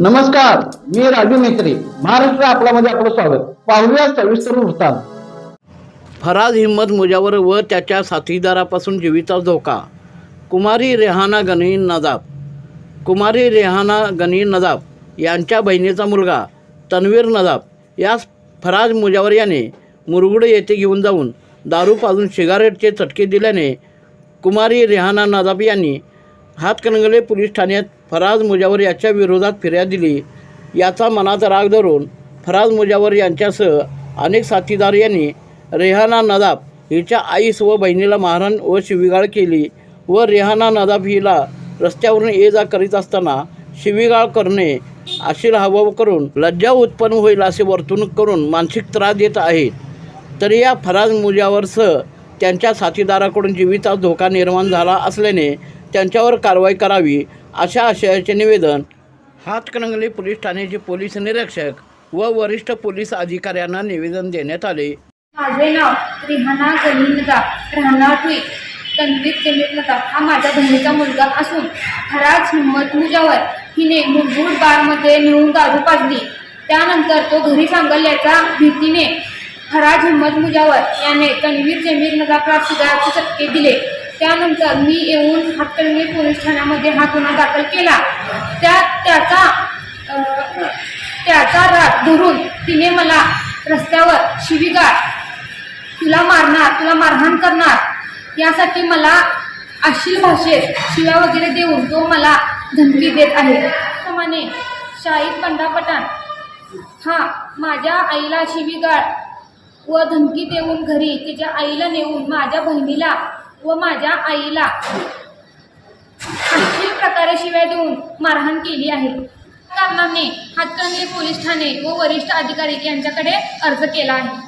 नमस्कार मी राजू मेत्री महाराष्ट्र आपल्यामध्ये आपलं स्वागत. पाहूया सविस्तर वृत्तांत. फराज हिम्मत मुजावर व त्याच्या साथीदारापासून जीविता धोका. कुमारी रेहाना गनी नदाब कुमारी रेहाना गनी नदाब यांच्या बहिणीचा मुलगा तन्वीर नदाब यास फराज मुजावर याने मुरगुड येथे घेऊन जाऊन दारू पाजून सिगारेटचे चटके दिल्याने कुमारी रेहाना नदाब यांनी हातकणंगले पोलीस ठाण्यात फराज मुजावर याच्या विरोधात फिर्याद दिली. याचा मनात राग धरून फराज मुजावर यांच्यासह अनेक साथीदार यांनी रेहाना नदाब हिच्या आईस व बहिणीला मारहाण व शिवीगाळ केली व रेहाना नदाब हिला रस्त्यावरून ये जा करीत असताना शिवीगाळ करणे अशील हावभाव करून लज्जा उत्पन्न होईल असे वर्तणूक करून मानसिक त्रास देत आहेत. तरी या फराज मुजावरसह त्यांच्या साथीदाराकडून जीविता धोका निर्माण झाला असल्याने त्यांच्यावर कारवाई करावी अशा आशयाचे निवेदन हातकणंगले पोलीस ठाण्याचे पोलीस निरीक्षक व वरिष्ठ पोलीस अधिकाऱ्यांना निवेदन देण्यात आले. माझे नाव रिहाना गलिनदा राहणार ट्विक तन्वीर जमीरनदा हा माझ्या बहिणीचा मुलगा असून फराज हिंमत मुजावर. हिने मुरगुड बारमध्ये नेऊन दारू पाजली. त्यानंतर तो घरी सांगल्याच्या भीतीने फराज हिम्मत मुजावर याने तन्वीर जमीर नदाकला सिगारचे चटके दिले. त्यानंतर मी येऊन हातकणंगले पोलीस ठाण्यामध्ये हा गुन्हा दाखल केला. त्यात त्याचा त्याचा राग धरून तिने मला रस्त्यावर शिवीगाळ तुला मारणार तुला मारहाण करणार यासाठी मला अश्लील भाषेत शिव्या वगैरे देऊन तो मला धमकी देत आहे. त्याप्रमाणे शाहीद पंडा पठाण हा माझ्या आईला शिवीगाळ व धमकी देऊन घरी तिच्या आईला नेऊन माझ्या बहिणीला व माझ्या आईला अश्लील प्रकारे शिव्या देऊन मारहाण केली आहे. कारणाने हातकणंगले पोलीस ठाणे व वरिष्ठ अधिकारी यांच्याकडे अर्ज केला आहे.